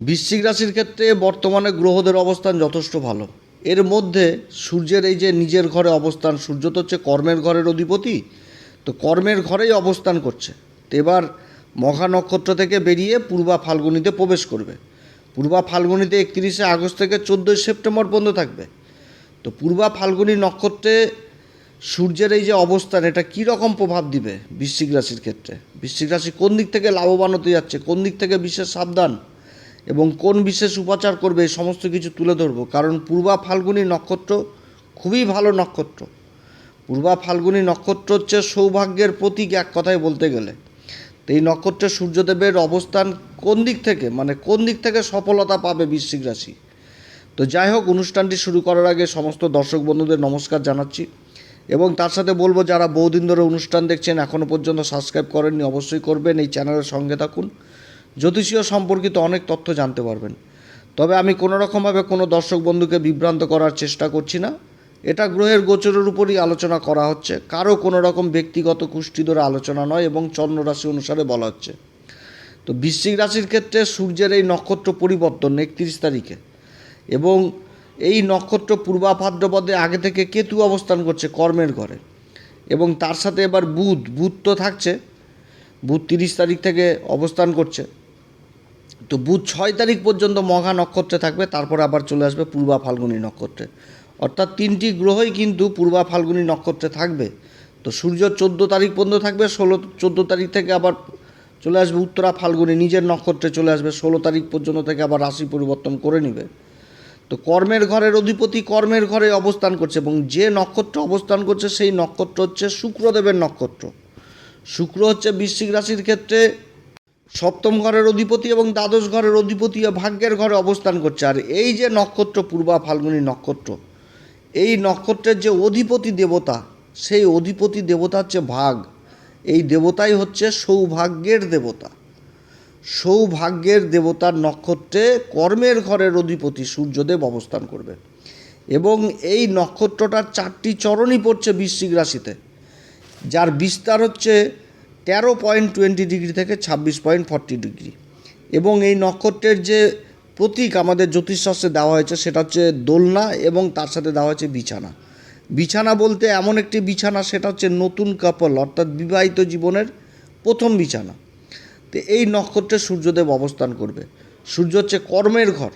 বৃশ্চিক রাশির ক্ষেত্রে বর্তমানে গ্রহদের অবস্থান যথেষ্ট ভালো। এর মধ্যে সূর্যের এই যে নিজের ঘরে অবস্থান, সূর্য তো হচ্ছে কর্মের ঘরের অধিপতি, তো কর্মের ঘরেই অবস্থান করছে। তো এবার মঘা নক্ষত্র থেকে বেরিয়ে পূর্বা ফাল্গুনিতে প্রবেশ করবে। পূর্বা ফাল্গুনিতে একত্রিশে আগস্ট থেকে চোদ্দোই সেপ্টেম্বর পর্যন্ত থাকবে। তো পূর্বা ফাল্গুনি নক্ষত্রে সূর্যের এই যে অবস্থান, এটা কী রকম প্রভাব দিবে বৃশ্চিক রাশির ক্ষেত্রে? বৃশ্চিক রাশি কোন দিক থেকে লাভবান হতে যাচ্ছে? কোন দিক থেকে বিশেষ সাবধান? এবং কোন বিশেষ উপাচার করবে সমস্ত কিছু তুলে ধরবো। কারণ পূর্বা ফাল্গুনি নক্ষত্র খুবই ভালো নক্ষত্র। পূর্বা ফাল্গুনি নক্ষত্র হচ্ছে সৌভাগ্যের প্রতীক এক কথায় বলতে গেলে। তো এই নক্ষত্রে সূর্যদেবের অবস্থান কোন দিক থেকে? মানে কোন দিক থেকে সফলতা পাবে বৃশ্চিক রাশি? তো যাই হোক, অনুষ্ঠানটি শুরু করার আগে সমস্ত দর্শক বন্ধুদের নমস্কার জানাচ্ছি। এবং তার সাথে বলব, যারা বহুদিন ধরে অনুষ্ঠান দেখছেন এখনও পর্যন্ত সাবস্ক্রাইব করেননি, অবশ্যই করবেন। এই চ্যানেলের সঙ্গে থাকুন। জ্যোতিষীয় সম্পর্কিত অনেক তথ্য জানতে পারবেন। তবে আমি কোনো রকমভাবে কোনো দর্শক বন্ধুকে বিভ্রান্ত করার চেষ্টা করছি না। এটা গ্রহের গোচরের উপরই আলোচনা করা হচ্ছে। কারও কোনো রকম ব্যক্তিগত কুষ্টি ধরে আলোচনা নয় এবং চন্দ্ররাশি অনুসারে বলা হচ্ছে। তো বৃশ্চিক রাশির ক্ষেত্রে সূর্যের এই নক্ষত্র পরিবর্তন একত্রিশ তারিখে এবং এই নক্ষত্র পূর্বা ভাদ্রপদে আগে থেকে কেতু অবস্থান করছে কর্মের ঘরে এবং তার সাথে এবার বুধ বুধ তো থাকছে, বুধ তিরিশ তারিখ থেকে অবস্থান করছে। তো বুধ ছয় তারিখ পর্যন্ত মঘা নক্ষত্রে থাকবে, তারপর আবার চলে আসবে পূর্বা ফাল্গুনী নক্ষত্রে। অর্থাৎ তিনটি গ্রহই কিন্তু পূর্বা ফাল্গুনী নক্ষত্রে থাকবে। তো সূর্য চোদ্দ তারিখ পর্যন্ত থাকবে, ষোলো চোদ্দ তারিখ থেকে আবার চলে আসবে উত্তরা ফাল্গুনী, নিজের নক্ষত্রে চলে আসবে, ষোলো তারিখ পর্যন্ত থেকে আবার রাশি পরিবর্তন করে নেবে। তো কর্মের ঘরের অধিপতি কর্মের ঘরে অবস্থান করছে এবং যে নক্ষত্র অবস্থান করছে, সেই নক্ষত্র হচ্ছে শুক্রদেবের নক্ষত্র। শুক্র হচ্ছে বৃশ্চিক রাশির ক্ষেত্রে সপ্তম ঘরের অধিপতি এবং দ্বাদশ ঘরের অধিপতি ভাগ্যের ঘরে অবস্থান করছে। আর এই যে নক্ষত্র, পূর্বা ফাল্গুনী নক্ষত্র, এই নক্ষত্রের যে অধিপতি দেবতা, সেই অধিপতি দেবতা হচ্ছে ভাগ, এই দেবতাই হচ্ছে সৌভাগ্যের দেবতা। সৌভাগ্যের দেবতার নক্ষত্রে কর্মের ঘরের অধিপতি সূর্যদেব অবস্থান করবে। এবং এই নক্ষত্রটার চারটি চরণই পড়ছে বৃশ্চিক রাশিতে, যার বিস্তার হচ্ছে তেরো পয়েন্ট টোয়েন্টি ডিগ্রি থেকে ছাব্বিশ পয়েন্ট ফর্টি ডিগ্রি। এবং এই নক্ষত্রের যে প্রতীক আমাদের জ্যোতিষশাস্ত্রে দেওয়া হয়েছে সেটা হচ্ছে দোলনা এবং তার সাথে দেওয়া হয়েছে বিছানা। বিছানা বলতে এমন একটি বিছানা, সেটা হচ্ছে নতুন কাপল অর্থাৎ বিবাহিত জীবনের প্রথম বিছানা। তো এই নক্ষত্রে সূর্যদেব অবস্থান করবে। সূর্য হচ্ছে কর্মের ঘর।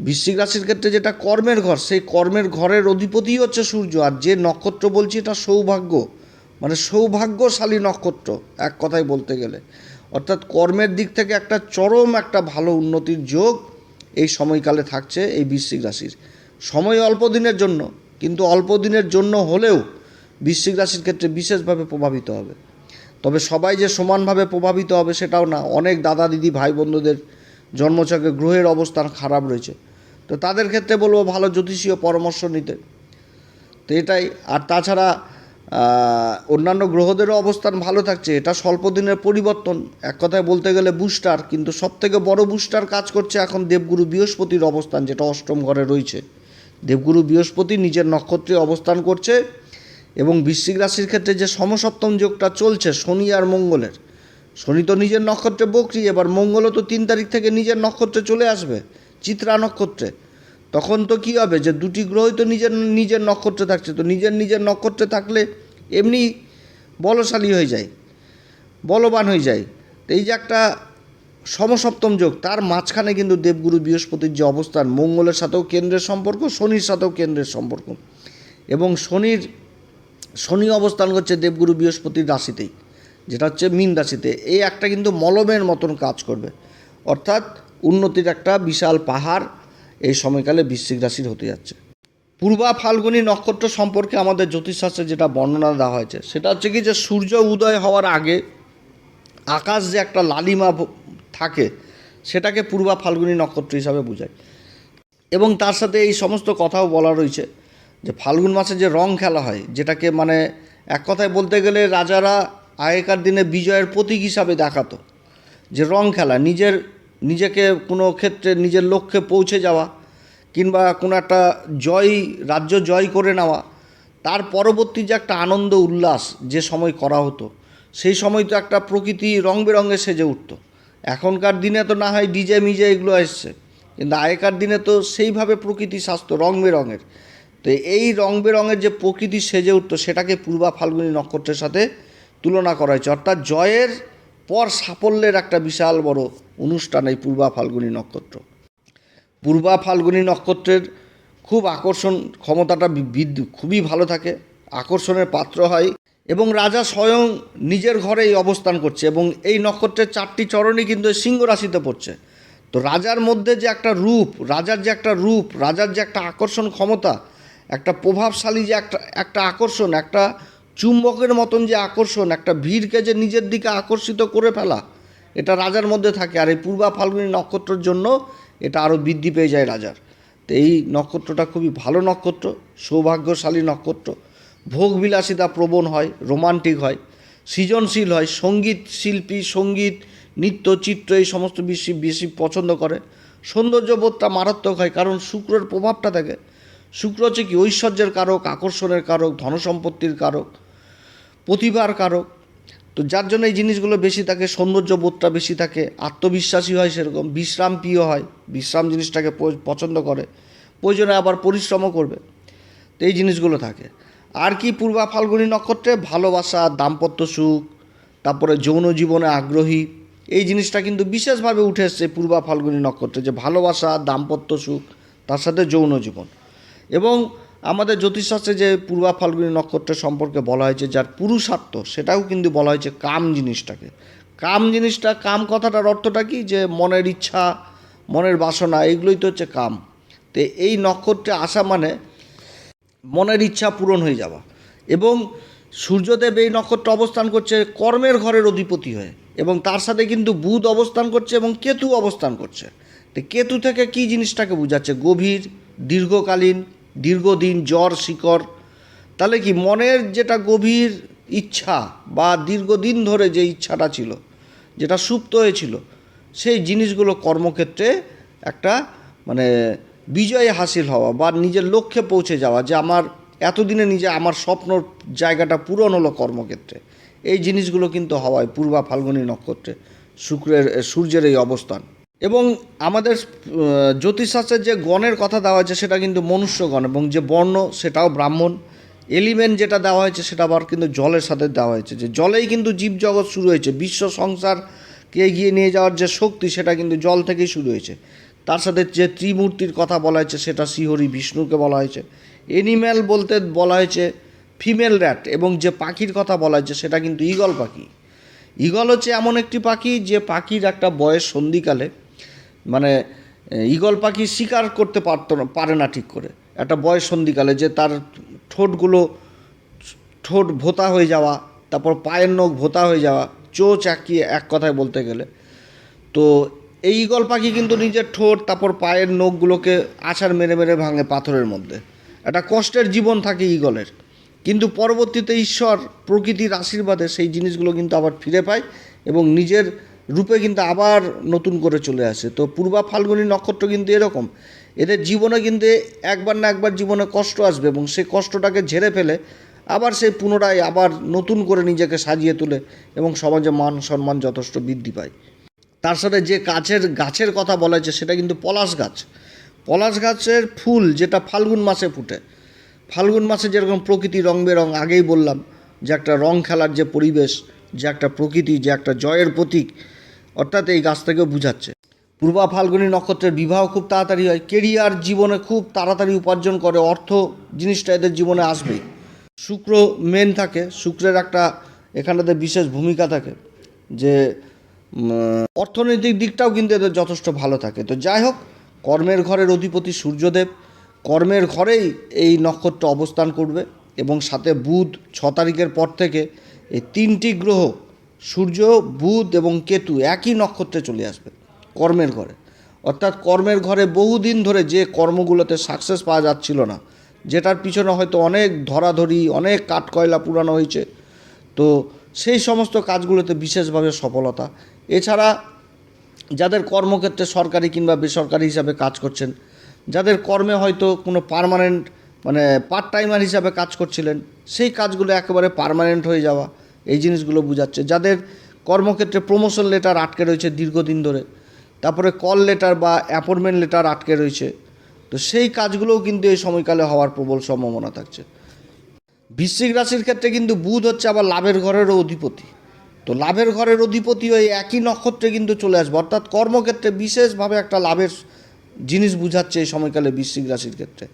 বৃশ্চিক রাশির ক্ষেত্রে যেটা কর্মের ঘর, সেই কর্মের ঘরের অধিপতিই হচ্ছে সূর্য। আর যে নক্ষত্র বলছি, এটা সৌভাগ্য। মানে সৌভাগ্যশালী নক্ষত্র, এক কথায় বলতে গেলে। অর্থাৎ কর্মের দিক থেকে একটা চরম, একটা ভালো উন্নতির যোগ এই সময়কালে থাকছে এই বৃশ্চিক রাশির। সময় অল্প দিনের জন্য, কিন্তু অল্প দিনের জন্য হলেও বৃশ্চিক রাশির ক্ষেত্রে বিশেষভাবে প্রভাবিত হবে। তবে সবাই যে সমানভাবে প্রভাবিত হবে সেটাও না, অনেক দাদা দিদি ভাই বন্ধুদের জন্মচকে গ্রহের অবস্থান খারাপ রয়েছে। তো তাদের ক্ষেত্রে বলব ভালো জ্যোতিষীয় পরামর্শ নিতে। তো এটাই, আর তাছাড়া অন্যান্য গ্রহদেরও অবস্থান ভালো থাকছে। এটা স্বল্প দিনের পরিবর্তন। এক কথায় বলতে গেলে বুস্টার, কিন্তু সবথেকে বড় বুস্টার কাজ করছে এখন দেবগুরু বৃহস্পতির অবস্থান, যেটা অষ্টম ঘরে রয়েছে। দেবগুরু বৃহস্পতি নিজের নক্ষত্রে অবস্থান করছে এবং বৃশ্চিক রাশির ক্ষেত্রে যে সমসপ্তম যোগটা চলছে, শনি আর মঙ্গলের। শনি তো নিজের নক্ষত্রে বকরি, এবার মঙ্গলও তো তিন তারিখ থেকে নিজের নক্ষত্রে চলে আসবে, চিত্রা নক্ষত্রে। তখন তো কী হবে যে দুটি গ্রহই তো নিজের নিজের নক্ষত্রে থাকছে। তো নিজের নিজের নক্ষত্রে থাকলে এমনি বলশালী হয়ে যায়, বলবান হয়ে যায়। তো এই যে একটা সমসপ্তম যোগ, তার মাঝখানে কিন্তু দেবগুরু বৃহস্পতির যে অবস্থান, মঙ্গলের সাথেও কেন্দ্রের সম্পর্ক, শনির সাথেও কেন্দ্রের সম্পর্ক। এবং শনির, শনি অবস্থান করছে দেবগুরু বৃহস্পতির রাশিতেই, যেটা হচ্ছে মীন রাশিতে। এই একটা কিন্তু মলমের মতন কাজ করবে। অর্থাৎ উন্নতির একটা বিশাল পাহাড় এই সময়কালে বৃশ্চিক রাশির হতে যাচ্ছে। পূর্বা ফাল্গুনী নক্ষত্র সম্পর্কে আমাদের জ্যোতিষশাস্ত্রে যেটা বর্ণনা দেওয়া হয়েছে, সেটা হচ্ছে কি যে সূর্য উদয় হওয়ার আগে আকাশ যে একটা লালিমা থাকে, সেটাকে পূর্বা ফাল্গুনী নক্ষত্র হিসাবে বোঝায়। এবং তার সাথে এই সমস্ত কথাও বলা রয়েছে যে ফাল্গুন মাসে যে রং খেলা হয়, যেটাকে মানে এক কথায় বলতে গেলে রাজারা আগেকার দিনে বিজয়ের প্রতীক হিসাবে দেখাতো। যে রং খেলা, নিজের নিজেকে কোনো ক্ষেত্রে নিজের লক্ষ্যে পৌঁছে যাওয়া কিংবা কোনো একটা জয়, রাজ্য জয় করে নেওয়া, তার পরবর্তী যে একটা আনন্দ উল্লাস যে সময় করা হতো, সেই সময় তো একটা প্রকৃতি রং বেরঙে সেজে উঠতো। এখনকার দিনে তো না হয় ডিজে, মিজে এগুলো এসছে, কিন্তু আগেকার দিনে তো সেইভাবে প্রকৃতি স্বাস্থ্য রং বেরঙের। তো এই রং বেরঙের যে প্রকৃতি সেজে উঠতো, সেটাকে পূর্বা ফাল্গুনী নক্ষত্রের সাথে তুলনা করা হয়েছে। অর্থাৎ জয়ের পর সাফল্যের একটা বিশাল বড় অনুষ্ঠান এই পূর্বা ফাল্গুনী নক্ষত্র। পূর্বা ফাল্গুনী নক্ষত্রের খুব আকর্ষণ ক্ষমতাটা বি- বৃদ্ধি খুবই ভালো থাকে, আকর্ষণের পাত্র হয় এবং রাজা স্বয়ং নিজের ঘরেই অবস্থান করছে এবং এই নক্ষত্রের চারটি চরণই কিন্তু সিংহ রাশিতে পড়ছে। তো রাজার মধ্যে যে একটা রূপ, রাজার যে একটা রূপ, রাজার যে একটা আকর্ষণ ক্ষমতা, একটা প্রভাবশালী যে একটা একটা আকর্ষণ, একটা চুম্বকের মতন যে আকর্ষণ, একটা ভিড়কে যে নিজের দিকে আকর্ষিত করে ফেলা, এটা রাজার মধ্যে থাকে। আর এই পূর্বা ফাল্গুনী নক্ষত্রের জন্য এটা আরও বৃদ্ধি পেয়ে যায় রাজার। তো এই নক্ষত্রটা খুবই ভালো নক্ষত্র, সৌভাগ্যশালী নক্ষত্র। ভোগবিলাসিতা প্রবণ হয়, রোমান্টিক হয়, সৃজনশীল হয়, সংগীত শিল্পী, সংগীত, নৃত্য, চিত্র এই সমস্ত বেশি বেশি পছন্দ করে। সৌন্দর্যবোধটা মারাত্মক হয়, কারণ শুক্রের প্রভাবটা থাকে। শুক্র হচ্ছে কি ঐশ্বর্যের কারক, আকর্ষণের কারক, ধনসম্পত্তির কারক। প্রতিভার কারক। তো যার জন্য এই জিনিসগুলো বেশি থাকে, সৌন্দর্যবোধটা বেশি থাকে, আত্মবিশ্বাসী হয় সেরকম, বিশ্রাম প্রিয় হয়, বিশ্রাম জিনিসটাকে পছন্দ করে, প্রয়োজনে আবার পরিশ্রমও করবে। তো এই জিনিসগুলো থাকে। আর কি পূর্বা ফাল্গুনী নক্ষত্রে? ভালোবাসা, দাম্পত্য সুখ, তারপরে যৌন জীবনে আগ্রহী। এই জিনিসটা কিন্তু বিশেষভাবে উঠে এসছে পূর্বা ফাল্গুনী নক্ষত্রে, যে ভালোবাসা, দাম্পত্য সুখ, তার সাথে যৌন জীবন। এবং আমাদের জ্যোতিষশাস্ত্রে যে পূর্বা ফাল্গুনী নক্ষত্রের সম্পর্কে বলা হয়েছে, যার পুরুষার্থ, সেটাও কিন্তু বলা হয়েছে কাম জিনিসটাকে। কাম জিনিসটা, কাম কথাটার অর্থটা কি? যে মনের ইচ্ছা, মনের বাসনা এইগুলোই তো হচ্ছে কাম। তো এই নক্ষত্রে আসা মানে মনের ইচ্ছা পূরণ হয়ে যাওয়া। এবং সূর্যদেব এই নক্ষত্র অবস্থান করছে কর্মের ঘরের অধিপতি হয়ে। এবং তার সাথে কিন্তু বুধ অবস্থান করছে এবং কেতু অবস্থান করছে। তো কেতু থেকে কি জিনিসটাকে বোঝাচ্ছে? গভীর, দীর্ঘকালীন দীর্ঘদিন জ্বর, শিকড়, তাহলে কি মনের যেটা গভীর ইচ্ছা বা দীর্ঘদিন ধরে যে ইচ্ছাটা ছিল, যেটা সুপ্ত হয়েছিল, সেই জিনিসগুলো কর্মক্ষেত্রে একটা মানে বিজয় হাসিল হওয়া বা নিজের লক্ষ্যে পৌঁছে যাওয়া যে আমার এতদিনে নিজে আমার স্বপ্নর জায়গাটা পূরণ হলো কর্মক্ষেত্রে। এই জিনিসগুলো কিন্তু হওয়ায় পূর্বা ফাল্গুনী নক্ষত্রে শুক্রের, সূর্যের এই অবস্থান। এবং আমাদের জ্যোতিষশাস্ত্রের যে গণের কথা দেওয়া হয়েছে সেটা কিন্তু মনুষ্যগণ এবং যে বর্ণ সেটাও ব্রাহ্মণ। এলিমেন্ট যেটা দেওয়া হয়েছে সেটা আবার কিন্তু জলের সাথে দেওয়া হয়েছে। যে জলেই কিন্তু জীবজগৎ শুরু হয়েছে, বিশ্ব সংসারকে এগিয়ে নিয়ে যাওয়ার যে শক্তি সেটা কিন্তু জল থেকেই শুরু হয়েছে। তার সাথে যে ত্রিমূর্তির কথা বলা হয়েছে সেটা শ্রীহরি বিষ্ণুকে বলা হয়েছে। এনিম্যাল বলতে বলা হয়েছে ফিমেল র্যাট এবং যে পাখির কথা বলা হয়েছে সেটা কিন্তু ঈগল পাখি। ঈগল হচ্ছে এমন একটি পাখি যে পাখির একটা বয়স সন্ধিকালে মানে ঈগল পাখি শিকার করতে পারতো না, পারে না ঠিক করে। একটা বয়স সন্ধিকালে যে তার ঠোঁটগুলো ঠোঁট ভোতা হয়ে যাওয়া, তারপর পায়ের নখ ভোতা হয়ে যাওয়া, চোচ একিয়ে এক কথায় বলতে গেলে। তো এই ঈগল পাখি কিন্তু নিজের ঠোঁট, তারপর পায়ের নখগুলোকে আছাড় মেরে মেরে ভাঙে পাথরের মধ্যে। একটা কষ্টের জীবন থাকে ঈগলের কিন্তু পরবর্তীতে ঈশ্বর প্রকৃতির আশীর্বাদে সেই জিনিসগুলো কিন্তু আবার ফিরে পায় এবং নিজের রূপে কিন্তু আবার নতুন করে চলে আসে। তো পূর্বা ফাল্গুনী নক্ষত্র কিন্তু এরকম। এদের জীবনে কিন্তু একবার না একবার জীবনে কষ্ট আসবে এবং সেই কষ্টটাকে ঝেড়ে ফেলে আবার সেই পুনরায় আবার নতুন করে নিজেকে সাজিয়ে তোলে এবং সমাজে মান সম্মান যথেষ্ট বৃদ্ধি পায়। তার সাথে যে গাছের গাছের কথা বলা হয়েছে সেটা কিন্তু পলাশ গাছ। পলাশ গাছের ফুল যেটা ফাল্গুন মাসে ফুটে। ফাল্গুন মাসে যেরকম প্রকৃতি রং বেরং আগেই বললাম, যে একটা রং খেলার যে পরিবেশ, যে একটা প্রকৃতি, যে একটা জয়ের প্রতীক অর্থাৎ এই গাছ থেকেও বুঝাচ্ছে। পূর্বা ফাল্গুনী নক্ষত্রের বিবাহ খুব তাড়াতাড়ি হয়, কেরিয়ার জীবনে খুব তাড়াতাড়ি উপার্জন করে, অর্থ জিনিসটা এদের জীবনে আসবেই শুক্র মেন থাকে, শুক্রের একটা এখানেতে বিশেষ ভূমিকা থাকে যে অর্থনৈতিক দিকটাও কিন্তু এদের যথেষ্ট ভালো থাকে। তো যাই হোক, কর্মের ঘরের অধিপতি সূর্যদেব, কর্মের ঘরেই এই নক্ষত্র অবস্থান করবে এবং সাথে বুধ ছ তারিখের পর থেকে এই তিনটি গ্রহ সূর্য, বুধ এবং কেতু একই নক্ষত্রে চলে আসবে, কর্মের ঘরে। অর্থাৎ কর্মের ঘরে বহুদিন ধরে যে কর্মগুলোতে সাকসেস পাওয়া যাচ্ছিল না, যেটার পিছনে হয়তো অনেক ধরাধরি, অনেক কাঠকয়লা পুরানো হয়েছে। তো সেই সমস্ত কাজগুলোতে বিশেষভাবে সফলতা। এছাড়া যাদের কর্মক্ষেত্রে সরকারি কিংবা বেসরকারি হিসাবে কাজ করছেন, যাদের কর্মে হয়তো কোনো পার্মানেন্ট মানে পার্ট টাইমার হিসাবে কাজ করছিলেন, সেই কাজগুলো একেবারে পার্মানেন্ট হয়ে যাওয়া। এই জিনিসগুলো বোঝাচ্ছে। যাদের কর্মক্ষেত্রে প্রমোশন লেটার আটকে রয়েছে দীর্ঘদিন ধরে, তারপরে কল লেটার বা অ্যাপয়েন্টমেন্ট লেটার আটকে রয়েছে, তো সেই কাজগুলোও কিন্তু এই সময়কালে হওয়ার প্রবল সম্ভাবনা থাকছে। বৃশ্চিক রাশির ক্ষেত্রে কিন্তু বুধ হচ্ছে আবার লাভের ঘরেরও অধিপতি। তো লাভের ঘরের অধিপতি ওই একই নক্ষত্রে কিন্তু চলে আসবে। অর্থাৎ কর্মক্ষেত্রে বিশেষভাবে একটা লাভের জিনিস বুঝাচ্ছে এই সময়কালে বৃশ্চিক রাশির ক্ষেত্রে।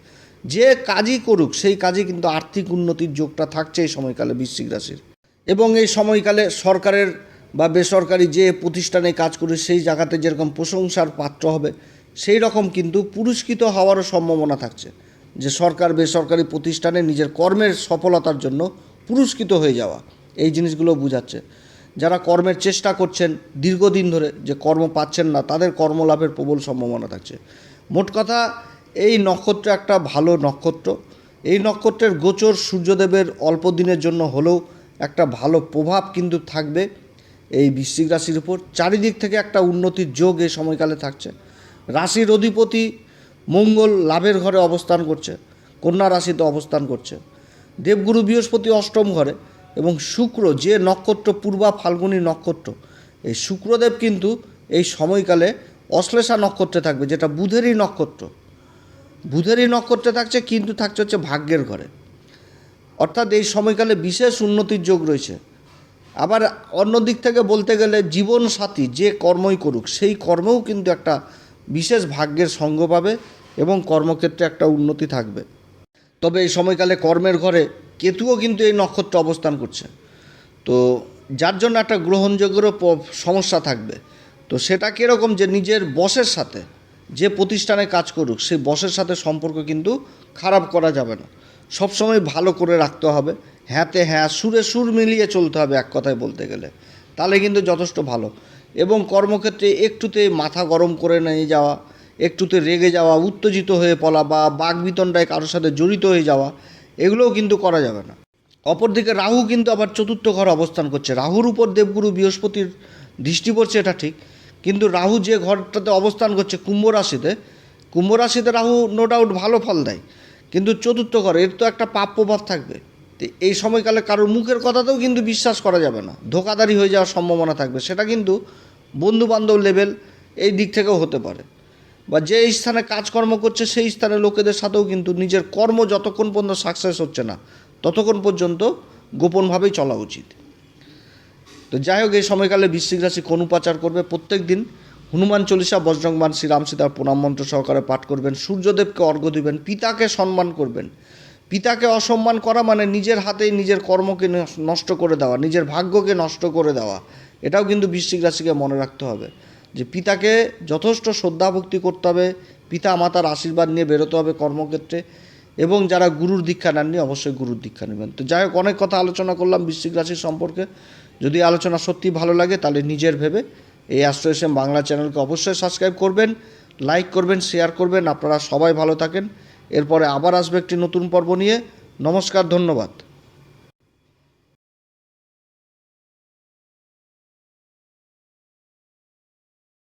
যে কাজই করুক, সেই কাজে কিন্তু আর্থিক উন্নতির যোগটা থাকছে এই সময়কালে বৃশ্চিক রাশির। এবং এই সময়কালে সরকারের বা বেসরকারি যে প্রতিষ্ঠানে কাজ করে সেই জায়গাতে যেরকম প্রশংসার পাত্র হবে, সেই রকম কিন্তু পুরস্কৃত হওয়ারও সম্ভাবনা থাকছে যে সরকার বেসরকারি প্রতিষ্ঠানে নিজের কর্মের সফলতার জন্য পুরস্কৃত হয়ে যাওয়া, এই জিনিসগুলো বোঝাচ্ছে। যারা কর্মের চেষ্টা করছেন দীর্ঘদিন ধরে যে কর্ম পাচ্ছেন না, তাদের কর্মলাভের প্রবল সম্ভাবনা থাকছে। মোট কথা, এই নক্ষত্র একটা ভালো নক্ষত্র। এই নক্ষত্রের গোচর সূর্যদেবের অল্প দিনের জন্য হলেও একটা ভালো প্রভাব কিন্তু থাকবে এই বৃশ্চিক রাশির উপর। চারিদিক থেকে একটা উন্নতির যোগ এই সময়কালে থাকছে। রাশির অধিপতি মঙ্গল লাভের ঘরে অবস্থান করছে, কন্যা রাশিতে অবস্থান করছে। দেবগুরু বৃহস্পতি অষ্টম ঘরে এবং শুক্র যে নক্ষত্র, পূর্বা ফাল্গুনী নক্ষত্র, এই শুক্রদেব কিন্তু এই সময়কালে অশ্লেষা নক্ষত্রে থাকবে, যেটা বুধেরই নক্ষত্র। বুধেরই নক্ষত্রে থাকছে, কিন্তু থাকছে হচ্ছে ভাগ্যের ঘরে। অর্থাৎ এই সময়কালে বিশেষ উন্নতির যোগ রয়েছে। আবার অন্য দিক থেকে বলতে গেলে জীবন সাথী যে কর্মই করুক, সেই কর্মেও কিন্তু একটা বিশেষ ভাগ্যের সঙ্গ পাবে এবং কর্মক্ষেত্রে একটা উন্নতি থাকবে। তবে এই সময়কালে কর্মের ঘরে কেতুও কিন্তু এই নক্ষত্রে অবস্থান করছে। তো যার জন্য একটা গ্রহণযোগ্যরও সমস্যা থাকবে। তো সেটা কীরকম যে নিজের বসের সাথে যে প্রতিষ্ঠানে কাজ করুক, সেই বসের সাথে সম্পর্ক কিন্তু খারাপ করা যাবে না। সবসময় ভালো করে রাখতে হবে। হ্যাঁতে হ্যাঁ সুরে সুর মিলিয়ে চলতে হবে এক কথায় বলতে গেলে। তাহলে কিন্তু যথেষ্ট ভালো। এবং কর্মক্ষেত্রে একটুতে মাথা গরম করে নিয়ে যাওয়া, একটুতে রেগে যাওয়া, উত্তেজিত হয়ে পড়া বা বাঘবিতণ্ডায় কারোর সাথে জড়িত হয়ে যাওয়া, এগুলোও কিন্তু করা যাবে না। অপরদিকে রাহু কিন্তু আবার চতুর্থ ঘর অবস্থান করছে। রাহুর উপর দেবগুরু বৃহস্পতির দৃষ্টি পড়ছে, এটা ঠিক। কিন্তু রাহু যে ঘরটাতে অবস্থান করছে, কুম্ভ রাশিতে কুম্ভ রাশিতে রাহু নো ডাউট ভালো ফল দেয়। কিন্তু চতুর্থ ঘর, এর তো একটা পাপ প্রভাব থাকবে। তো এই সময়কালে কারোর মুখের কথাতেও কিন্তু বিশ্বাস করা যাবে না। ধোকাদারি হয়ে যাওয়ার সম্ভাবনা থাকবে। সেটা কিন্তু বন্ধু বান্ধব লেভেল এই দিক থেকেও হতে পারে। বা যে স্থানে কাজকর্ম করছে, সেই স্থানে লোকেদের সাথেও কিন্তু নিজের কর্ম যতক্ষণ পর্যন্ত সাকসেস হচ্ছে না, ততক্ষণ পর্যন্ত গোপনভাবেই চলা উচিত। তো যাই হোক, এই সময়কালে বৃশ্চিক রাশি কোন উপাচার করবে প্রত্যেক দিন হনুমান চল্লিশা বজ্রংবান শ্রীরাম সীতার প্রণাম মন্ত্র সহকারে পাঠ করবেন। সূর্যদেবকে অর্ঘ্য দিবেন, পিতাকে সম্মান করবেন। পিতাকে অসম্মান করা মানে নিজের হাতেই নিজের কর্মকে নষ্ট করে দেওয়া, নিজের ভাগ্যকে নষ্ট করে দেওয়া। এটাও কিন্তু বৃশ্চিক রাশিকে মনে রাখতে হবে। যে পিতাকে যথেষ্ট শ্রদ্ধা ভক্তি করতে হবে, পিতা মাতার আশীর্বাদ নিয়ে বেরোতে হবে কর্মক্ষেত্রে এবং যারা গুরুর দীক্ষা নেননি অবশ্যই গুরুর দীক্ষা নেবেন। তো যাই হোক, অনেক কথা আলোচনা করলাম বৃশ্চিক রাশির সম্পর্কে। যদি আলোচনা সত্যি ভালো লাগে তাহলে নিজের ভেবে এই এস বাংলা চ্যানেলকে অবশ্যই সাবস্ক্রাইব করবেন লাইক করবেন শেয়ার করবেন। আপনারা সবাই ভালো থাকেন। এরপরে আবার আসবে একটি নতুন পর্ব নিয়ে। নমস্কার, ধন্যবাদ।